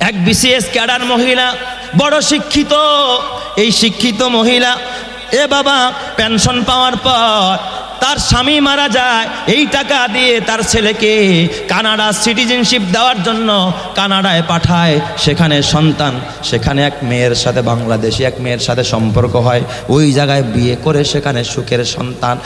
এক বিশেষ ক্যাডার মহিলা বড় শিক্ষিত এই শিক্ষিত মহিলা এ বাবা পেনশন পাওয়ার পর তার স্বামী মারা যায়, এই টাকা দিয়ে তার ছেলেকে কানাডা সিটিজেনশিপ দেওয়ার জন্য কানাডায় পাঠায়। সেখানে সন্তান, সেখানে এক মেয়ের সাথে বাংলাদেশি, এক মেয়ের সাথে সম্পর্ক হয়। ওই জায়গায় বিয়ে করে সেখানে সুখের সন্তান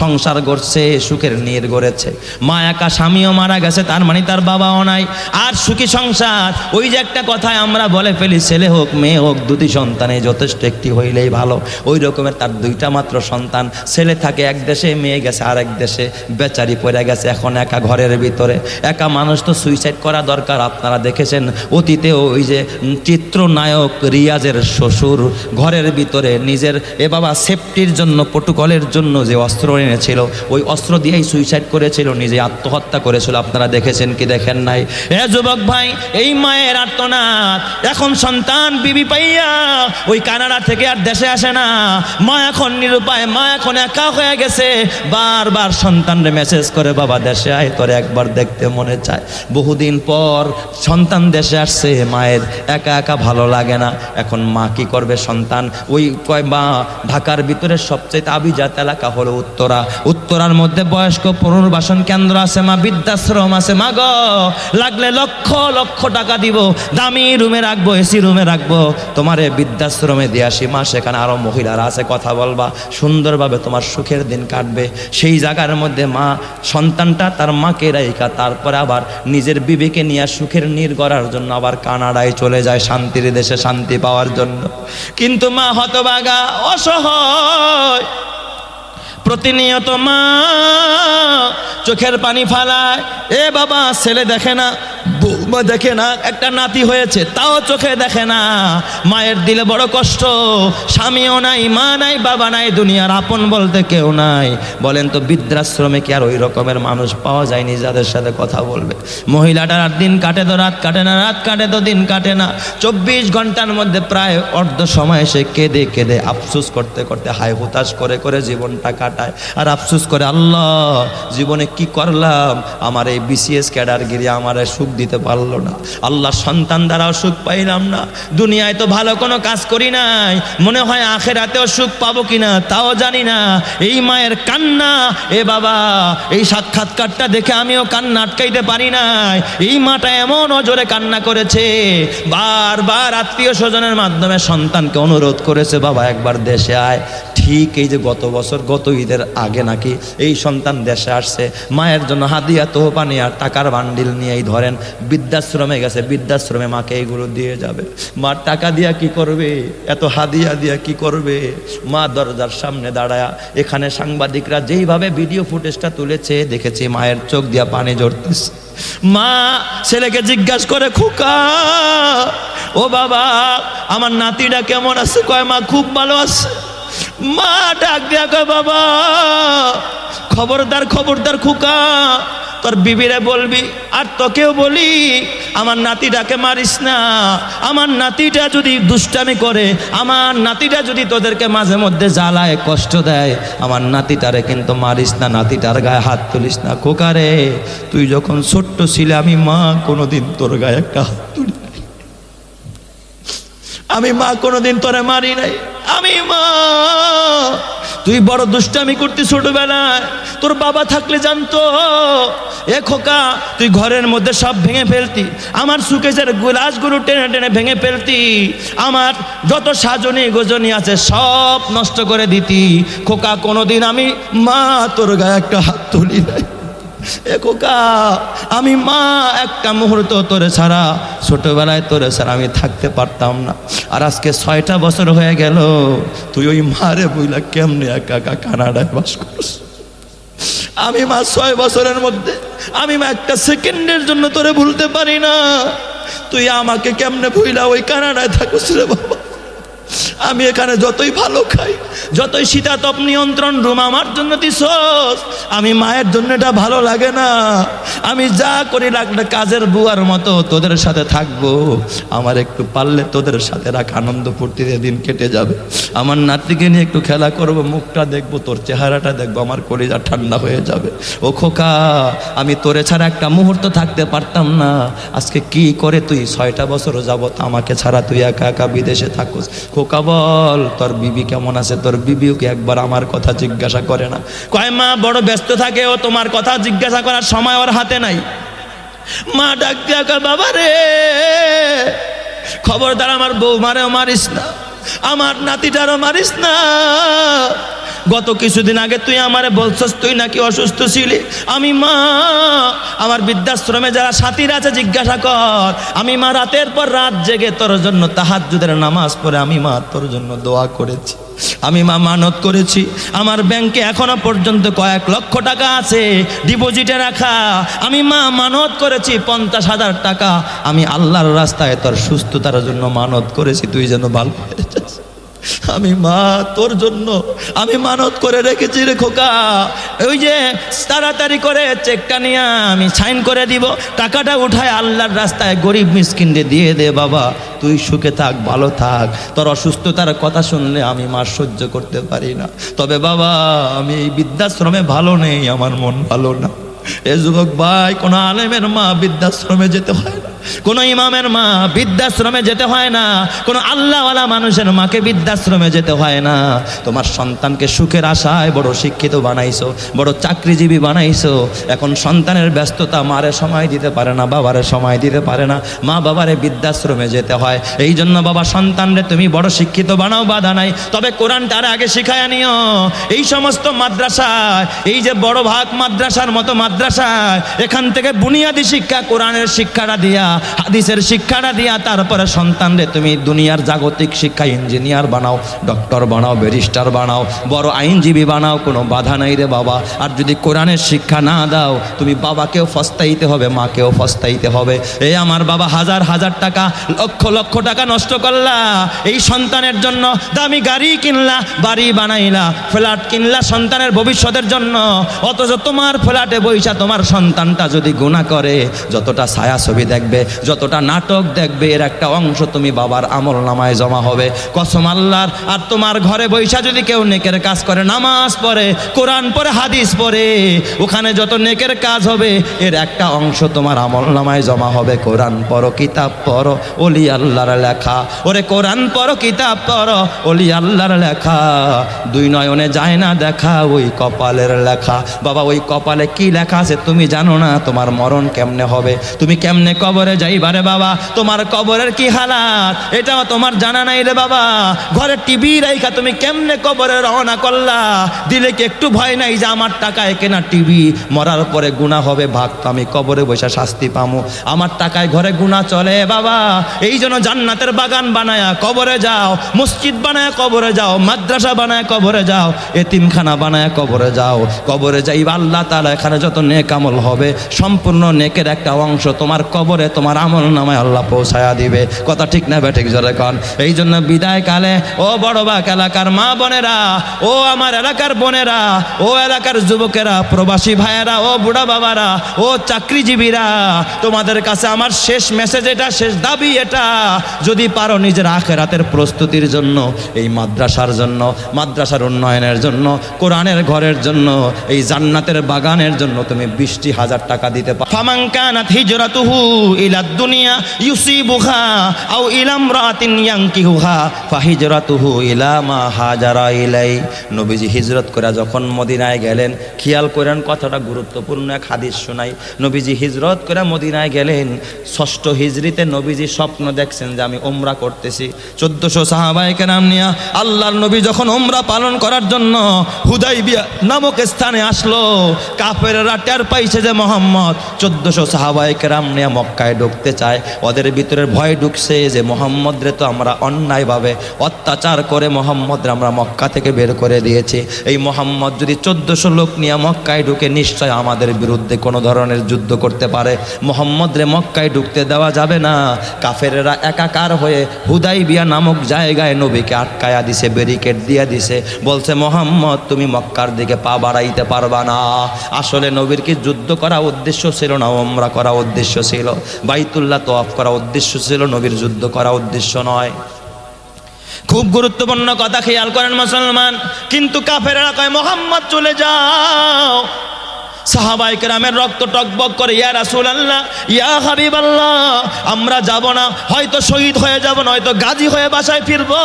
সংসার গড়ছে, সুখের নীর গড়েছে। মা একা, স্বামীও মারা গেছে, তার মানে তার বাবাও নাই। আর সুখী সংসার, ওই যে একটা কথায় আমরা বলে ফেলি, ছেলে হোক, মেয়ে হোক, দুটি সন্তানে যথেষ্ট একটি হইলেই ভালো। ওই রকমের তার দুইটা মাত্র সন্তান। ছেলে থাকে এক দেশে মেয়ে গেছে আরেক দেশে, বেচারি পড়ে গেছে এখন একা ঘরের ভিতরে। একা মানুষ তো সুইসাইড করা দরকার, আপনারা দেখেছেন অতীতে ওই যে চিত্রনায়ক রিয়াজের শ্বশুর ঘরের ভিতরে নিজের এ বাবা সেফটির জন্য প্রোটোকলের জন্য যে অস্ত্র এনেছিল, ওই অস্ত্র দিয়েই সুইসাইড করেছিল, নিজে আত্মহত্যা করেছিল। আপনারা দেখেছেন কি দেখেন নাই? এ যুবক ভাই, এই মায়ের আর্তনাদ। এখন সন্তান বিবি পাইয়া ওই কানাডা থেকে আর দেশে আসে না। মা এখন নিরুপায়, মা এখন একা হয়ে গেছে। বারবার সন্তানরে মেসেজ করে, বাবা, দেশে আয়, তোর একবার দেখতে মনে চায়। বহুদিন পর সন্তান দেশে আসছে, মায়ের একা একা ভালো লাগে না। এখন মা কি করবে সন্তান? ওই কয়, মা, ঢাকার ভিতরে সবচেয়ে আভিজাত এলাকা হলো উত্তরা। উত্তরার মধ্যে বয়স্ক পুনর্বাসন কেন্দ্র আছে, মা, বৃদ্ধাশ্রম আছে। মা গো, লাগলে লক্ষ লক্ষ টাকা দিব। দামি রুমে রাখব, এসি রুমে রাখব। তোমারে বৃদ্ধাশ্রমে দিয়ে আসি, মা, সেখানে আরও মহিলারা আছে, কথা বলবা। সুন্দরভাবে তোমার সুখের দিন কাটবে। সেই জায়গার মধ্যে মা, সন্তানটা তার মাকে রাইকা তারপরে আবার নিজের বিবেকে নিয়ে সুখের নির গড়ার জন্য আবার কানাডায় চলে যায় শান্তির দেশে শান্তি পাওয়ার জন্য। কিন্তু মা হতবাগা অসহায়। প্রতিনিয়ত মা চোখের পানি ফালায়, এ বাবা, ছেলে দেখে না দেখে না, একটা নাতি হয়েছে, তাও চোখে দেখে না। মায়ের দিলে বড় কষ্ট, স্বামীও নাই, মা নাই, বাবা নাই, দুনিয়ার আপন বলতে কেউ নাই। বলেন তো, বৃদ্ধাশ্রমে কি আর ওই রকমের মানুষ পাওয়া যায়নি যাদের সাথে কথা বলবে? মহিলাটার আর দিন কাটে তো, রাত কাটে না, রাত কাটে তো, দিন কাটে না। চব্বিশ ঘণ্টার মধ্যে প্রায় অর্ধ সময় সে কেঁদে কেঁদে, আফসুস করতে করতে হাই হুতাশ করে করে জীবনটা কাটায়। আর আফসুস করে, আল্লাহ, জীবনে কি করলাম? আমার এই বিসিএস ক্যাডারগিরি আমার সুখ দিতে পারল না। আল্লাহ সন্তান দ্বারাও সুখ পাইলাম না। দুনিয়ায় তো ভালো কোনো কাজ করি নাই। মনে হয় আখের আখেরাতেও সুখ পাবো কিনা তাও জানি না। এই মায়ের কান্না, এ বাবা, এই সাক্ষাৎকারটা দেখে আমিও কান্না আটকাইতে পারি নাই। এই মাটা এমন অজরে কান্না করেছে। বারবার আত্মীয় স্বজনের মাধ্যমে সন্তানকে অনুরোধ করেছে, বাবা, একবার দেশে আয়। ঠিক এই যে গত বছর, গত ঈদের আগে নাকি এই সন্তান দেশে আসছে। মায়ের জন্য হাদিয়া তোহপা নিয়ে আর টাকার বান্ডিল নিয়েই ধরেন, বৃদ্ধাশ্রমে গেছে, বৃদ্ধাশ্রমে মাকে এইগুলো দিয়ে যাবে। মা টাকা দিয়া কি করবে? এত হাদিয়া দিয়া কি করবে? মা দরজার সামনে দাঁড়ায়া, এখানে সাংবাদিকরা যেইভাবে ভিডিও ফুটেজটা তুলেছে, দেখেছি মায়ের চোখ দিয়া পানি জড়তেছে মা ছেলেকে জিজ্ঞাসা করে, খুকা, ও বাবা, আমার নাতিটা কেমন আছে? কয়, মা খুব ভালো আছে। মা ডাক দিয়া বাবা, খবরদার খবরদার খুকা, তোর বিবিরে বলবি, আর তোকেও বলি, আমার নাতিটাকে মারিস না, আমার নাতিটা যদি দুষ্টামি করে, আমার নাতিটা যদি তোদেরকে মাঝে মধ্যে জ্বালায়, কষ্ট দেয়, আমার নাতিটারে কিন্তু মারিস না, নাতিটার গায়ে হাত তুলিস না খোকারে তুই যখন ছোট্ট ছিলে, আমি মা কোনোদিন তোর গায়ে একটা হাত তুলি আমি মা কোনোদিন তোরে মারি নাই। আমি মা। তুই বড় দুষ্টামি করতি ছোটবেলায়। তোর বাবা থাকলে জানতো, এ খোকা, তুই ঘরের মধ্যে সব ভেঙে ফেলতি। আমার সুকেশের গ্লাসগুলো টেনে টেনে ভেঙে ফেলতি। আমার যত সাজনি গোজনি আছে সব নষ্ট করে দিতি। খোকা, কোনোদিন আমি মা, তোর গায়ে একটা হাত তুলি নাই। আমি মা, একটা মুহূর্ত তোরে ছাড়া, ছোটবেলায় তোরে ছাড়া আমি থাকতে পারতাম না। আর আজকে ছয়টা বছর হয়ে গেল, তুই ওই মারে বইলা কেমনে একা একা কানাডায় বাস করস? আমি মা, ছয় বছরের মধ্যে, আমি মা, একটা সেকেন্ডের জন্য তোরে ভুলতে পারি না। তুই আমাকে কেমনে ভুইলা ওই কানাডায় থাকুস রে বাবা? আমি এখানে যতই ভালো খাই, যতই শীতাতপ নিয়ন্ত্রণ রুম আমার জন্য দিছস, আমি মায়ের জন্য এটা ভালো লাগে না। আমি যা করি লাগলে কাজের বুয়ার মতো তোদের সাথে থাকব। আমার একটু পারলে তোদের সাথে রাখ, আনন্দ ফুর্তিতে দিন কেটে যাবে। আমার নাতিকে নিয়ে একটু খেলা করব, মুখটা দেখব, তোর চেহারাটা দেখব, আমার কলিজা ঠান্ডা হয়ে যাবে। ও খোকা, আমি তোরে ছাড়া একটা মুহূর্ত থাকতে পারতাম না। আজকে কি করে তুই ছয়টা বছর যাবত আমাকে ছাড়া তুই একা একা বিদেশে থাকুস? খোকা বল তোর বিবি কেমন আছে? তোর বিবিও কি একবার আমার কথা জিজ্ঞাসা করে না? কয়, মা, বড় ব্যস্ত থাকে ও তোমার কথা জিজ্ঞাসা করার সময় ওর হাতে নাই। মা ডাক বাবা রে, খবরদার আমার বউ বৌমারেও মারিস না, আমার নাতিটারও মারিস না। গত কিছুদিন আগে তুই আমারে বলছস তুই নাকি অসুস্থ ছিলি? আমি, মা আমার বৃদ্ধাশ্রমে যারা সাথীরা আছে, জিজ্ঞাসা কর, আমি মা, রাতের পর রাত জেগে তোর জন্য তাহাজ্জুদের নামাজ পড়ে, আমি মা তোর জন্য দোয়া করেছি। আমি মা মানত করেছি। আমার ব্যাংকে এখনও পর্যন্ত কয়েক লক্ষ টাকা আছে, ডিপোজিটে রাখা। আমি মা মানত করেছি, পঞ্চাশ হাজার টাকা। আমি আল্লাহর রাস্তায় তোর সুস্থতার জন্য মানত করেছি, তুই যেন ভালো হয়ে। আমি মা, তোর জন্য আমি মানত করে রেখেছি রে খোকা। ওই যে তাড়াতাড়ি করে চেকটা নিয়ে আমি সাইন করে দিব। টাকাটা উঠায় আল্লাহর রাস্তায় গরিব মিসকিনদের দিয়ে দে বাবা। তুই সুখে থাক, ভালো থাক। তোর অসুস্থতার কথা শুনলে আমি মা সহ্য করতে পারি না। তবে বাবা, আমি এই বৃদ্ধাশ্রমে ভালো নেই, আমার মন ভালো না। এ যুবক ভাই, কোনো আলেমের মা বৃদ্ধাশ্রমে যেতে হয় না। কোনো ইমামের মা বৃদ্ধাশ্রমে যেতে হয় না, কোনো আল্লাহওয়ালা মানুষের মাকে বৃদ্ধাশ্রমে যেতে হয় না। তোমার সন্তানকে সুখের আশায় বড় শিক্ষিত বানাইছো, বড় চাকরিজীবী বানাইছো। এখন সন্তানের ব্যস্ততা মারে সময় দিতে পারে না, বাবারে সময় দিতে পারে না। মা বাবারে বৃদ্ধাশ্রমে যেতে হয়। এই জন্য বাবা, সন্তানরে তুমি বড় শিক্ষিত বানাও, বাধা নাই। তবে কোরআনটা আর আগে শিখায় নিও। এই সমস্ত মাদ্রাসায় এই যে বড় ভাগ মাদ্রাসার মতো মাদ্রাসায় এখান থেকে বুনিয়াদী শিক্ষা কোরআনের শিক্ষাটা দিয়া হাদিসের শিক্ষাটা দিয়া তারপরে সন্তানরে তুমি দুনিয়ার জাগতিক শিক্ষা ইঞ্জিনিয়ার বানাও, ডক্টর বানাও, ব্যারিস্টার বানাও, বড় আইনজীবী বানাও, কোনো বাধা নাই রে বাবা। আর যদি কোরআনের শিক্ষা না দাও, তুমি বাবাকেও ফস্তাইতে হবে, মাকেও ফস্তাইতে হবে। এ আমার বাবা হাজার হাজার টাকা, লক্ষ লক্ষ টাকা নষ্ট করলা। এই সন্তানের জন্য দামি গাড়ি কিনলা, বাড়ি বানাইলা, ফ্ল্যাট কিনলা সন্তানের ভবিষ্যতের জন্য। অথচ তোমার ফ্ল্যাটে বইসা তোমার সন্তানটা যদি গুণা করে, যতটা ছায়া ছবি দেখবে যতটা নাটক দেখবে, এর একটা অংশ তুমি বাবার আমল নামায় জমা হবে। কসম আল্লাহর, আর তোমার ঘরে বৈশা যদি কেউ নেকের কাজ করে, নামাজ পড়ে, কোরআন পড়ে, হাদিস পড়ে, ওখানে যত নেকের কাজ হবে, এর একটা অংশ তোমার আমল নামায় জমা হবে। কোরআন পড়ো, কিতাব পড়ো অলি আল্লাহর লেখা। ওরে কোরআন পড়ো, কিতাব পড়ো অলি আল্লাহর লেখা। দুই নয়নে যায় না দেখা, ওই কপালের লেখা। বাবা, ওই কপালে কি লেখা আছে তুমি জানো না? তোমার মরণ কেমনে হবে? তুমি কেমনে কবরে যাইবারে বাবা। তোমার কবরের কি হালাত? এটাও তোমার জানা নাই রে বাবা। ঘরে টিভি রাইখা তুমি কেমনে কবরে রওনা করলা? দিলে কি একটু ভয় নাই যে আমার টাকায় কেনা টিভি? মরার পরে গুণা হবে, ভাগ তো আমি কবরে বসে শাস্তি পামু। আমার টাকায় ঘরে গুণা চলে বাবা। এই জন্য জান্নাতের বাগান বানায়া কবরে যাও। মসজিদ বানায় কবরে যাও। মাদ্রাসা বানায় কবরে যাও। এতিমখানা বানায় কবরে যাও। কবরে যাই আল্লাহ তালা এখানে যত নেক আমল হবে, সম্পূর্ণ নেকের একটা অংশ তোমার কবরে তোমার আমল নামায় আল্লাহ পৌঁছায়া দিবে। কথা ঠিক না বেঠিক জোরে কন। এই জন্য বিদায় কালে, ও বড় বাক এলাকার মা বোনেরা, ও আমার এলাকার বোনেরা, ও এলাকার যুবকেরা, প্রবাসী ভাইয়েরা, ও বুড়া বাবারা, ও চাকরিজীবীরা, তোমাদের কাছে আমার শেষ মেসেজ এটা, শেষ দাবি এটা। যদি পারো নিজের আখেরাতের প্রস্তুতির জন্য, এই মাদ্রাসার জন্য, মাদ্রাসার উন্নয়নের জন্য, কোরআনের ঘরের জন্য, এই জান্নাতের বাগানের জন্য তুমি বিশটি হাজার টাকা দিতে পারো ইলা দুনিয়া ইউসিবুহা আও ইলা ইমরাতিন ইয়ানকিহুহা ফাহিজরাতুহু ইলা মা হাজারা ইলাই। নবীজি হিজরত করে যখন মদিনায় গেলেন, খেয়াল করেন কথাটা গুরুত্বপূর্ণ এক হাদিস শোনাই। নবীজি হিজরত করে মদিনায় গেলেন, ষষ্ঠ হিজরিতে নবীজি স্বপ্ন দেখছেন যে আমি ওমরা করতেছি। চোদ্দশো সাহাবাইকে নাম নিয়া আল্লাহর নবী যখন ওমরা পালন করার জন্য হুদাইবিয়া নামক স্থানে আসলো, কাফেররা টের পাইছে যে মোহাম্মদ। চোদ্দশো সাহাবাইকে নাম নিয়ে মক্কায় ঢুকতে চায়। ওদের ভিতরে ভয় ঢুকছে যে মোহাম্মদরে তো আমরা অন্যায়ভাবে অত্যাচার করে মোহাম্মদরে আমরা মক্কা থেকে বের করে দিয়েছি। এই মোহাম্মদ যদি চোদ্দশো লোক নিয়ে মক্কায় ঢুকে নিশ্চয় আমাদের বিরুদ্ধে কোনো ধরনের যুদ্ধ করতে পারে। মোহাম্মদরে মক্কায় ঢুকতে দেওয়া যাবে না। কাফেরেরা একাকার হয়ে হুদাই বিয়া নামক জায়গায় নবীকে আটকায়া দিছে ব্যারিকেড দিয়ে দিছে। বলছে, মোহাম্মদ, তুমি মক্কার দিকে পা বাড়াইতে পারবা না। আসলে নবীর কি যুদ্ধ করা উদ্দেশ্য ছিল না ওমরা করা উদ্দেশ্য ছিল। বাইতুল্লাহ তোয়াফ করা উদ্দেশ্য ছিল, নবীর যুদ্ধ করা উদ্দেশ্য নয়। খুব গুরুত্বপূর্ণ কথা, খেয়াল করেন মুসলমান, কিন্তু কাফেরা কয়, মোহাম্মদ, চলে যাও। সাহাবাই কেরামের রক্ত টকবক করে, ইয়া রাসুল আল্লাহ ইয়া হাবিব আল্লাহ আমরা যাব না, হয়তো শহীদ হয়ে যাব না হয়তো গাজী হয়ে বাসায় ফিরবো,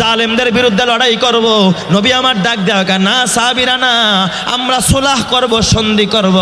জালেমদের বিরুদ্ধে লড়াই করব। নবী আমার ডাক দেওয়া না সাহাবিরা না, আমরা সুলাহ করব, সন্ধি করব,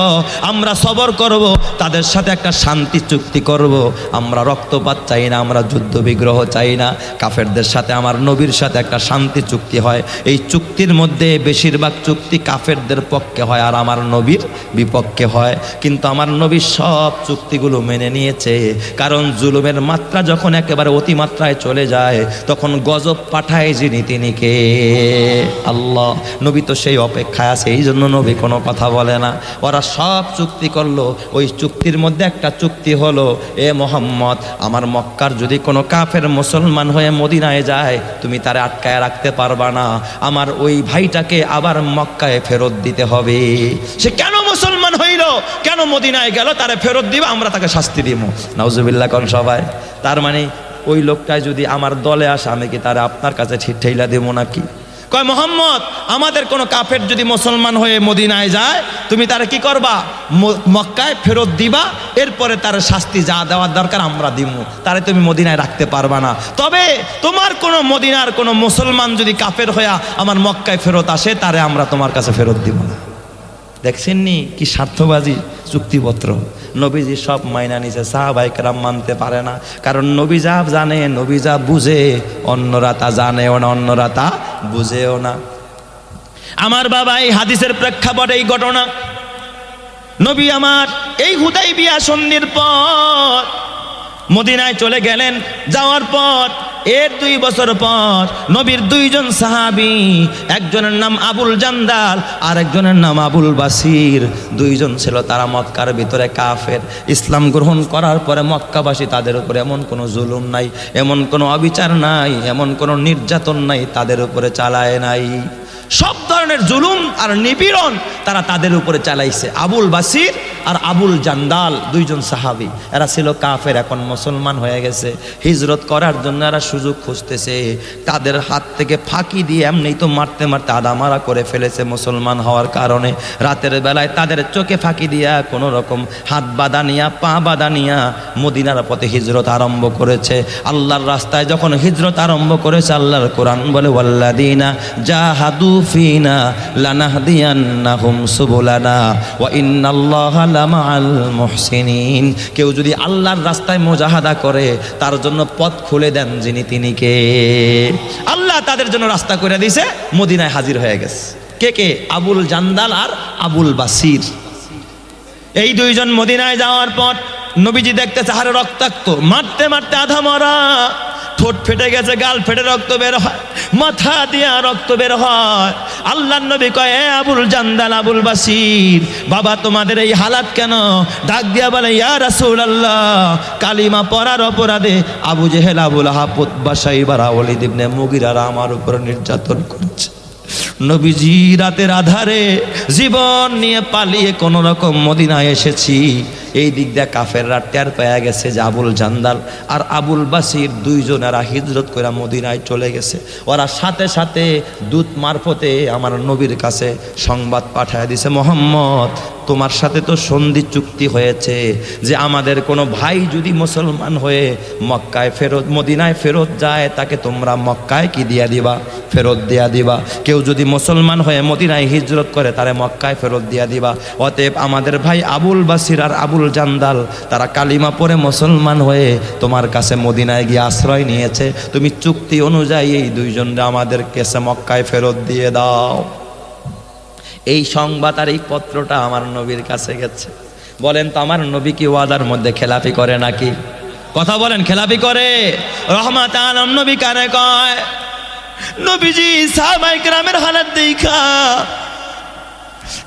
আমরা সবর করব, তাদের সাথে একটা শান্তি চুক্তি করব, আমরা রক্তপাত চাই না, আমরা যুদ্ধ বিগ্রহ চাই না, কাফেরদের সাথে আমার নবীর সাথে একটা শান্তি চুক্তি হয়। এই চুক্তির মধ্যে বেশিরভাগ চুক্তি কাফেরদের পক্ষে হয়, আর আমার নবীর বিপক্ষে হয়। কিন্তু আমার নবী সব চুক্তিগুলো মেনে নিয়েছে। কারণ জুলুমের মাত্রা যখন একেবারে অতিমাত্রায় চলে যায়, তখন গজব পাঠায় যিনি তিনি কে? আল্লাহ। নবী তো সেই অপেক্ষায় আছে, এই জন্য নবী কোনো কথা বলে না। ওরা সব চুক্তি করল। ওই চুক্তির মধ্যে একটা চুক্তি হলো, এ মোহাম্মদ, আমার মক্কার যদি কোনো কাফের মুসলমান হয়ে মদিনায় যায়, তুমি তারে আটকায় রাখতে পারবা না। আমার ওই ভাইটাকে আবার মক্কায় ফেরত দিতে হবে। সে কেন কেন মদিনায় গেল, তারে ফেরত দিব, আমরা তাকে শাস্তি দিব নাউজুবিল্লাহ কোন সবাই তার মানে ওই লোকটাই যদি আমার দলে আসে, আমি কি তারে আপনার কাছে ঠিক ঠেইলা দেবো নাকি? কয়, মোহাম্মদ, আমাদের কোনো কাফের যদি মুসলমান হয়ে মদিনায় যায়, তুমি তারা কি করবা? মক্কায় ফেরত দিবা, এরপরে তার শাস্তি যা দেওয়ার দরকার আমরা দিব তারে তুমি মদিনায় রাখতে পারবা না। তবে তোমার কোনো মদিনার কোনো মুসলমান যদি কাফের হইয়া আমার মক্কায় ফেরত আসে, তারে আমরা তোমার কাছে ফেরত দিব না। দেখছেননি কি স্বার্থবাজি চুক্তিপত্র? নবীজি সব মাইনা নিছে সাহাবাইকরাম মানতে পারে না। কারণ নবী যা জানে, নবী যা বুঝে, অন্যরা তা জানেও না, অন্যরা তা বুঝেও না। আমার বাবা এই হাদিসের প্রেক্ষাপটে এই ঘটনা। নবী আমার এই হুদাই বিয়া সন্ধির পর মদিনায় চলে গেলেন, যাওয়ার পর এর দুই বছর পর নবীর দুইজন সাহাবি, একজনের নাম আবুল জান্দাল আর একজনের নাম আবুল বাসির। দুইজন ছিল তারা মক্কার ভিতরে কাফের। ইসলাম গ্রহণ করার পরে মক্কাবাসী তাদের উপরে এমন কোনো জুলুম নাই, এমন কোনো অবিচার নাই, এমন কোনো নির্যাতন নাই, তাদের উপরে চালায় নাই। সব ধরনের জুলুম আর নিপীড়ন তারা তাদের উপরে চালাইছে। আবুল বাসির আর আবুল জান্দাল, দুইজন সাহাবি। এরা ছিল কাফের, এখন মুসলমান হয়ে গেছে। হিজরত করার জন্য এরা সুযোগ খুঁজতেছে। তাদের হাত থেকে ফাঁকি দিয়ে এমনি তো মারতে মারতে আদামারা করে ফেলেছে মুসলমান হওয়ার কারণে। রাতের বেলায় তাদের চোখে ফাঁকি দিয়া কোনো রকম হাত বাঁধা নিয়া, পা বাঁধা নিয়া মদিনার পথে হিজরত আরম্ভ করেছে। আল্লাহর রাস্তায় যখন হিজরত আরম্ভ করেছে, আল্লাহর কোরআন বলে ওয়াল্লাদিনা জাহাদু ফিনা লানাহদিয়ান্নাহুম সুবুলানা ওয়া ইন্নাল্লাহা মুহসিনিন। কেউ যদি আল্লাহর রাস্তায় মুজাহাদা করে, তার জন্য পথ খুলে দেন যিনি তিনি কে? আল্লাহ তাদের জন্য রাস্তা করে দিয়েছে, মদিনায় হাজির হয়ে গেছে। কে কে? আবুল জান্দাল আর আবুল বাসির। এই দুইজন মদিনায় যাওয়ার পর নবীজি দেখতে হারে রক্তাক্ত। মারতে মারতে আধা মরা, ঠোঁট ফেটে গেছে, গাল ফেটে রক্ত বের হয়। মাথা দিয়া রক্ত বের হয়। আল্লাহ নবী কয় আবুল জান্দাল, আবুল বাসির, বাবা তোমাদের এই হালাত কেন? ডাক দিয়া বলে, ইয়া রাসূল আল্লাহ কালিমা পড়ার অপরাধে আবু জেহেল, আবুল হাপুত বাসাই বারাওয়ালিদ ইবনে মুগিরারা আমার উপর নির্যাতন করছে। নবীজি রাতের আধারে জীবন নিয়ে পালিয়ে কোনো রকম মদিনায় এসেছি। এই দিক দিয়ে কাফেররা টের পেয়ে গেছে যে আবুল জান্দাল আর আবুল বাসির দুইজনেরা হিজরত করে মদিনায় চলে গেছে। ওরা সাথে সাথে দূত মারফতে আমার নবীর কাছে সংবাদ পাঠায় দিছে, মোহাম্মদ, তোমার সাথে তো সন্ধি চুক্তি হয়েছে যে আমাদের কোনো ভাই যদি মুসলমান হয়ে মক্কায় ফেরত, মদিনায় ফেরত যায়, তাকে তোমরা মক্কায় কি দিয়া দিবা? ফেরত দিয়া দিবা। কেউ যদি মুসলমান হয়ে মদিনায় হিজরত করে, তারে মক্কায় ফেরত দিয়া দিবা। অতএব আমাদের ভাই আবুল বাসির আর আবুল জান্দাল, তারা কালিমা পরে মুসলমান হয়ে তোমার কাছে মদিনায় গিয়ে আশ্রয় নিয়েছে। তুমি চুক্তি অনুযায়ী এই দুইজনরা আমাদের কেসে মক্কায় ফেরত দিয়ে দাও। এই সংবাদ আর এই পত্রটা আমার নবীর কাছে গেছে। বলেন তো, আমার নবী কি ওয়াদার মধ্যে খেলাপি করে নাকি? কথা বলেন খেলাপি করে? রহমাত আলম, নবী কানে কয়? নবীজি সাহাবাই গ্রামের হালাত দেখা।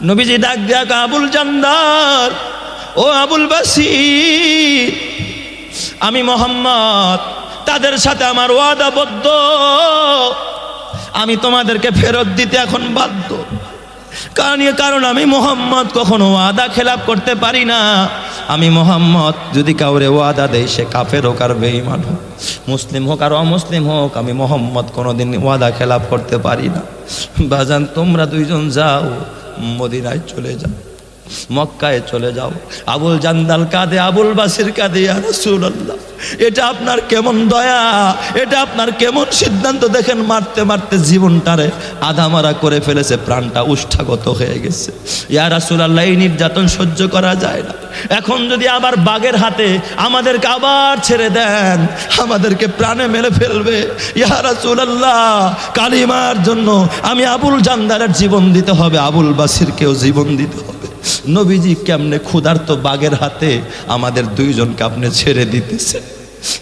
নবীজি ডাক দিয়া আবুল জান্দার ও আবুল বাসির আমি মোহাম্মদ, তাদের সাথে আমার ওয়াদাবদ্ধ। আমি তোমাদেরকে ফেরত দিতে এখন বাধ্য। কারণ কারণ আমি মোহাম্মদ কখনো ওয়াদা খেলাপ করতে পারি না। আমি মোহাম্মদ, যদি কাউরে ওয়াদা দেয়, সে কাফের হোক আর বেঈমান হোক, মুসলিম হোক আর অমুসলিম হোক, আমি মোহাম্মদ কোনোদিন ওয়াদা খেলাপ করতে পারি না। বাজান, তোমরা দুইজন যাও, মদিনায় চলে যাও। মক্কায় চলে যাও। আবুল জান্দাল কাঁদে, আবুল বাসির কাঁদে রাসূলুল্লাহ, এটা আপনার কেমন দয়া? এটা আপনার কেমন সিদ্ধান্ত? দেখেন, মারতে মারতে জীবনটারে আধামারা করে ফেলেছে, প্রাণটা উষ্ঠাগত হয়ে গেছে। ইয়া রাসূলুল্লাহ, এই নির্যাতন সহ্য করা যায় না। এখন যদি আবার বাঘের হাতে আমাদেরকে আবার ছেড়ে দেন, আমাদেরকে প্রাণে মেরে ফেলবে। ইয়া রাসূলুল্লাহ, কালিমার জন্য আমি আবুল জান্দারের জীবন দিতে হবে, আবুল বাসিরকেও জীবন দিতে হবে। নবীজি কেমনে ক্ষুধার্ত বাঘের হাতে আমাদের দুইজনকে আপনি ছেড়ে দিতেছে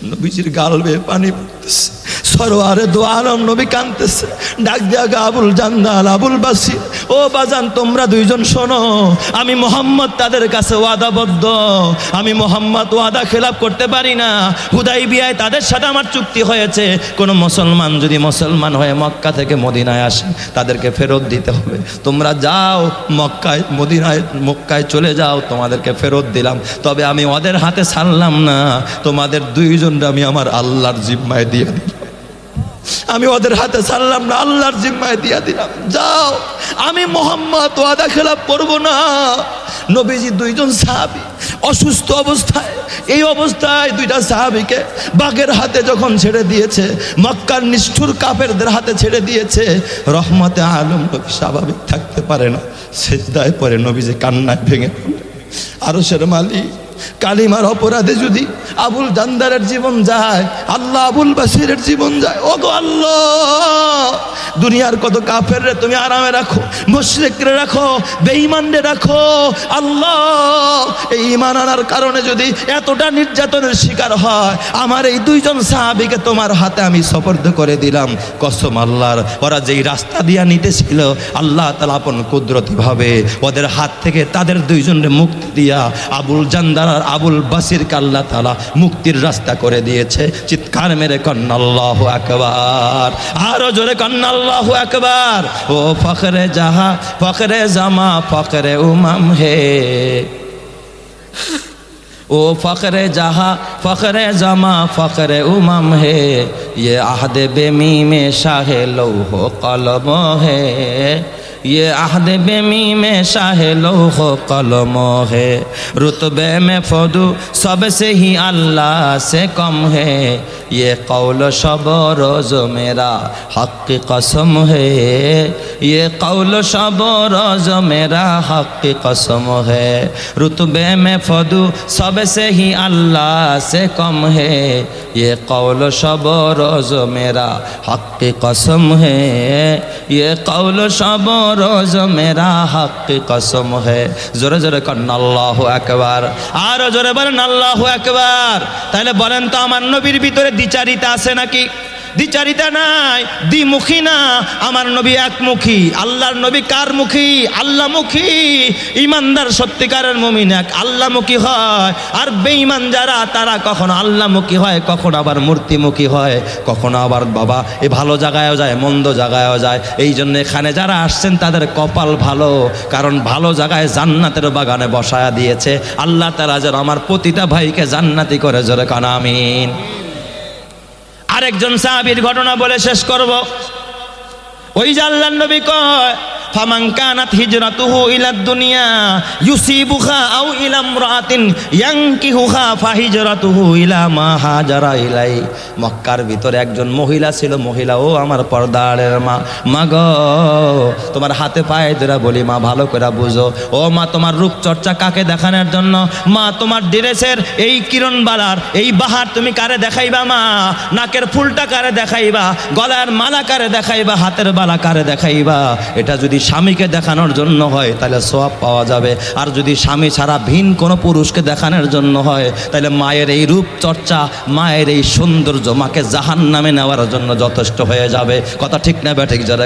নবীজির গাল বেয়ে পানি পড়তেছে। সরোয়ারে দো নবী কানতেছে। ডাক দিয়া আবুল জান্দাল আবুল বাসির। ও বাজান, তোমরা দুইজন শোনো, আমি মোহাম্মদ তাদের কাছে ওয়াদাবদ্ধ। আমি মোহাম্মদ ওয়াদা খেলাপ করতে পারি না। হুদাই বিয়ায় তাদের সাথে আমার চুক্তি হয়েছে। কোনো মুসলমান যদি মুসলমান হয়ে মক্কা থেকে মদিনায় আসে, তাদেরকে ফেরত দিতে হবে। তোমরা যাও, মক্কায়, মদিনায়, মক্কায় চলে যাও, তোমাদেরকে ফেরত দিলাম। তবে আমি ওদের হাতে ছাড়লাম না। তোমাদের দুইজনটা আমি আমার আল্লাহর জিম্মায় দিয়ে দিলাম। আমি ওদের হাতে ছাড়লাম না, আল্লাহর জিম্মায় দিয়া দিলাম। যাও, আমি মোহাম্মদ ওয়াদা খেলাপ করব না। নবীজি দুইজন সাহাবি, অসুস্থ অবস্থায়, এই অবস্থায় দুইটা সাহাবিকে বাঘের হাতে যখন ছেড়ে দিয়েছে, মক্কার নিষ্ঠুর কাফেরদের হাতে ছেড়ে দিয়েছে, রহমতে আলম নবী স্বাভাবিক থাকতে পারে না। সেজদায় পরে নবীজি কান্নায় ভেঙে পড়লেন। আরও সের মালিক কালিমার অপরাধে যদি আবুল জান্দারের জীবন যায়, আল্লাহ আবুল বাসিরের জীবন যায় ও গো আল্লাহ! দুনিয়ার কত কাফের রে তুমি আরামে রাখো, মুশরিকরে রাখো, বেঈমানরে রাখো, আল্লাহ! এই ইমান আনার কারণে যদি এতটা নির্যাতনের শিকার হয়, আমার এই দুইজন সাহাবিকে তোমার হাতে আমি সপর্দ করে দিলাম। কসম আল্লাহর, ওরা যেই রাস্তা দিয়া নিতেছিল, আল্লাহ তালা আপন কুদরতিভাবে ওদের হাত থেকে তাদের দুইজনের মুক্তি দিয়া আবুল জান্দার আর আবুল বাসিরকে আল্লাহ তালা মুক্তির রাস্তা করে দিয়েছে চিৎকার মেরে কন্নাল্লাহ একবার আরো জোরে কন্নাল্লাহ একবার ও ফখরে জাহা ফখরে জামা ফখরে উমাম হে ओ फ़ख्र जहाँ फ़ख्र जमा फ़ख्र उमम है ये आहद बेमी में शाह लौह कलम है یہ عہد می میں شاہ لوح و قلم ہے۔ رتبے میں فدو سب سے ہی اللہ سے کم ہے۔ یہ قول شب و روز میرا حق کی قسم ہے۔ یہ قول شب و روز میرا حق کی قسم ہے۔ رتبے میں فدو سب سے ہی اللہ سے کم ہے۔ یہ قول شب و روز میرا حق کی قسم ہے۔ یہ قول شب و রোজ মেরা হক কসম হে। জোরে জোরে করেন আল্লাহ একবার আরও জোরে বলেন আল্লাহ একবার তাহলে বলেন তো আমার নবীর ভিতরে দ্বিচারিতা আছে নাকি? দ্বিচারিতা নাই, দ্বিমুখী না। আমার নবী একমুখী। আল্লাহর নবী কার মুখী আল্লাহমুখী। ইমানদার সত্যিকারের মুমিন এক আল্লাহমুখী হয়। আর বেঈমান যারা, তারা কখনো আল্লাহমুখী হয়, কখনো আবার মূর্তিমুখী হয়, কখনো আবার বাবা এ ভালো জায়গায়ও যায়, মন্দ জায়গায়ও যায়। এই জন্য এখানে যারা আসছেন, তাদের কপাল ভালো। কারণ ভালো জায়গায় জান্নাতের বাগানে বসায়া দিয়েছে। আল্লাহ তারা যেন আমার প্রতিটা ভাইকে জান্নাতি করে, জোরে কানা, আমিন। আরেকজন সাহাবির ঘটনা বলে শেষ করব। ওই জাল্লান নবী কয় ফামান কানাত হিজরাতুহু ইলা দুনিয়া ইউসিবুহা আও ইলা ইমরাতিন ইয়ানকিহুহা ফাহিজরাতুহু ইলা মা হাজারা ইলাই। মক্কার ভিতরে একজন মহিলা ছিল, মহিলা ও আমার পর্দারের মা। মা তোমার হাতে পায়ে ধরে বলি, মা, ভালো করে বুঝো। ও মা, তোমার রূপচর্চা কাকে দেখানোর জন্য? মা, তোমার ড্রেসের এই কিরণ বালার, এই বাহার তুমি কারে দেখাইবা, মা? নাকের ফুলটা কারে দেখাইবা? গলার মালা কারে দেখাইবা? হাতের বালা কারে দেখাইবা? এটা যদি যদি স্বামীকে দেখানোর জন্য হয়, তাহলে সোয়াব পাওয়া যাবে। আর যদি স্বামী ছাড়া ভিন কোনো পুরুষকে দেখানোর জন্য হয়, তাহলে মায়ের এই রূপ চর্চা, মায়ের এই সৌন্দর্য মাকে জাহান নামে নেওয়ার জন্য যথেষ্ট হয়ে যাবে। কথা ঠিক না ব্যাঠিক যারা